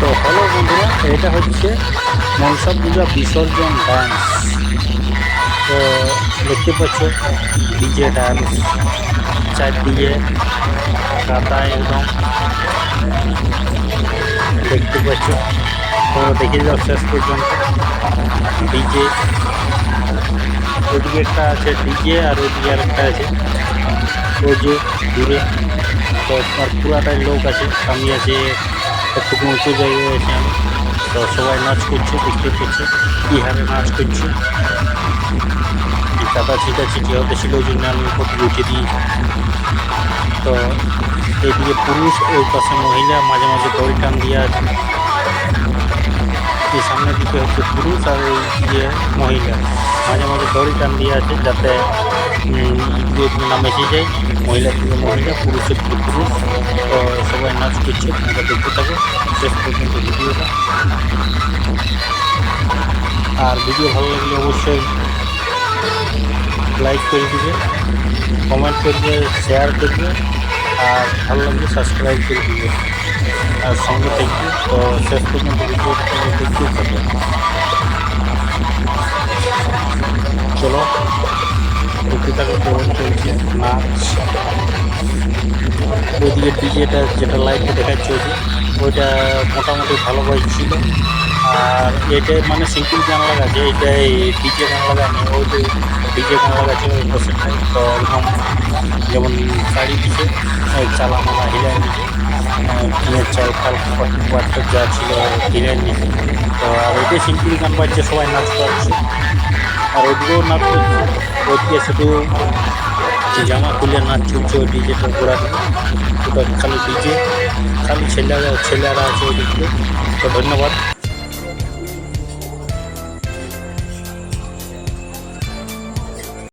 তো হ্যালো বন্ধুরা, এটা হচ্ছে মনসা পূজা বিসর্জন ডান্স তো দেখতে পাচ্ছ ডিজে ডান্স চারদিকে কাদা একদম। দেখতে পাচ্ছ, তোমরা দেখে যাও শেষ পর্যন্ত। ডিজে ওদিকে আছে ডিজে আর ওদিকে আর একটা আছে। ওই দূরে তো আর পুরাটাই লোক আছে আমি আছে, একটু উঁচু জায়গায় আছে। আমি তো সবাই নাচ করছে, দেখতে পাচ্ছে। কী হারে নাচ করছে। কাদা ছিটা ছিটি হতে ছিল ওই জন্য আমি ফটো উঠে দিই। তো এইদিকে পুরুষ, ওই পাশে মহিলা, মাঝে মাঝে দড়ি টান দিয়ে আছে। দিকে হচ্ছে পুরুষ আর এই দিকে মহিলা। মাঝে মাঝে দড়ি টান দিয়ে আছে যাতে না মেশে যায়। মহিলার দিকে মহিলা পুরুষের দিকে পুরুষ। তো সবাই নাচ করছে তোমরা দেখতে থাকো শেষ পর্যন্ত ভিডিওটা। আর ভিডিও ভালো লাগলে অবশ্যই লাইক করে দিবে, কমেন্ট করবে, শেয়ার করবে, আর ভালো লাগলে সাবস্ক্রাইব করে দিবে। আর সঙ্গে থাকবে। তো শেষ পর্যন্ত চলো। চলছে নাচ ওইদিকে ডিজেটা যেটা লাইটে দেখাচ্ছে ওই ওইটা মোটামুটি ভালো ছিল। আর এটা মানে সিম্পল গান লাগাচ্ছে এইটাই ডিজে গান লাগানো ওই যে ডিজে গান লাগাচ্ছে ওই পাশেরটাই তো একদম যেমন শাড়ি দিছে চালা মালা হিলাই নিছে। টিনের চাল, ফাল পাটটা যা ছিল হিলাই নিছে। তো আর এটাই সিম্পল গান বাজছে, সবাই নাচ পাচ্ছে আর ওদিকেও নাচ করছে ওইদিকে শুধু জামা খুলে নাচ চলছে, ওই ডিজেটার ঘোরা ওটা খালি ডিজে খালি ছেলেরা ছেলেরা আছে ওই দিকে তো ধন্যবাদ।